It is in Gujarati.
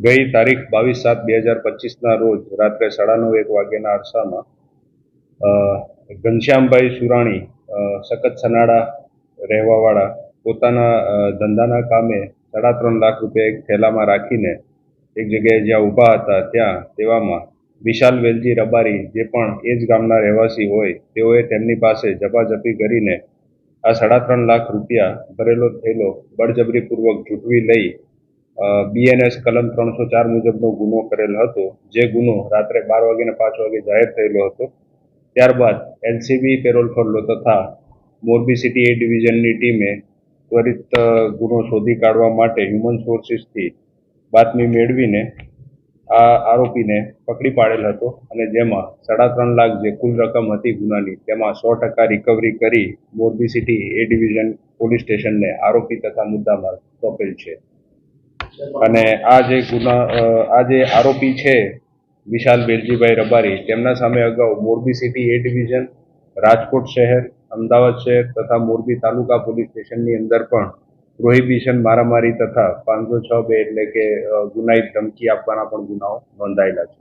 ગઈ તારીખ બાવીસ સાત બે હજાર પચીસના રોજ રાત્રે સાડા નવ એક વાગ્યાના અરસામાં ઘનશ્યામભાઈ સુરાણી સખત સનાડા રહેવાવાળા પોતાના ધંધાના કામે સાડા ત્રણ લાખ રૂપિયા એક થેલામાં રાખીને એક જગ્યાએ જ્યાં ઊભા હતા ત્યાં તેવામાં વિશાલ વેલજી રબારી જે પણ એ જ ગામના રહેવાસી હોય તેઓએ તેમની પાસે જપાજપી કરીને આ સાડા ત્રણ લાખ રૂપિયા ભરેલો થેલો બળજબરીપૂર્વક જૂટવી લઈ બીએનએસ કલમ ત્રણસો ચાર મુજબનો ગુનો કરેલ હતો. જે ગુનો રાત્રે બાર વાગ્યાને પાંચ વાગે જાહેર થયેલો હતો. ત્યારબાદ એલસીબી પેરોલ ફોરલો તથા મોરબી સિટી એ ડિવિઝનની ટીમે ત્વરિત ગુનો શોધી કાઢવા માટે હ્યુમન સોર્સિસથી બાતમી મેળવીને આ આરોપીને પકડી પાડેલ હતો અને જેમાં સાડા ત્રણ લાખ જે કુલ રકમ હતી ગુનાની, તેમાં સો ટકા રિકવરી કરી Morbi city A division police સ્ટેશનને આરોપી તથા મુદ્દામાં સોંપેલ છે. અને આ જે ગુના આ જે આરોપી છે, વિશાલ બેરજીભાઈ રબારી, તેમના સામે અગાઉ Morbi city A division, Rajkot શહેર, અમદાવાદ શહેર તથા મોરબી તાલુકા પોલીસ સ્ટેશનની અંદર પણ પ્રોહિબિશન મારામારી તથા પાંચસો છ બે એટલે કે ગુનાહિત ધમકી આપવાના પણ ગુનાઓ નોંધાયેલા છે.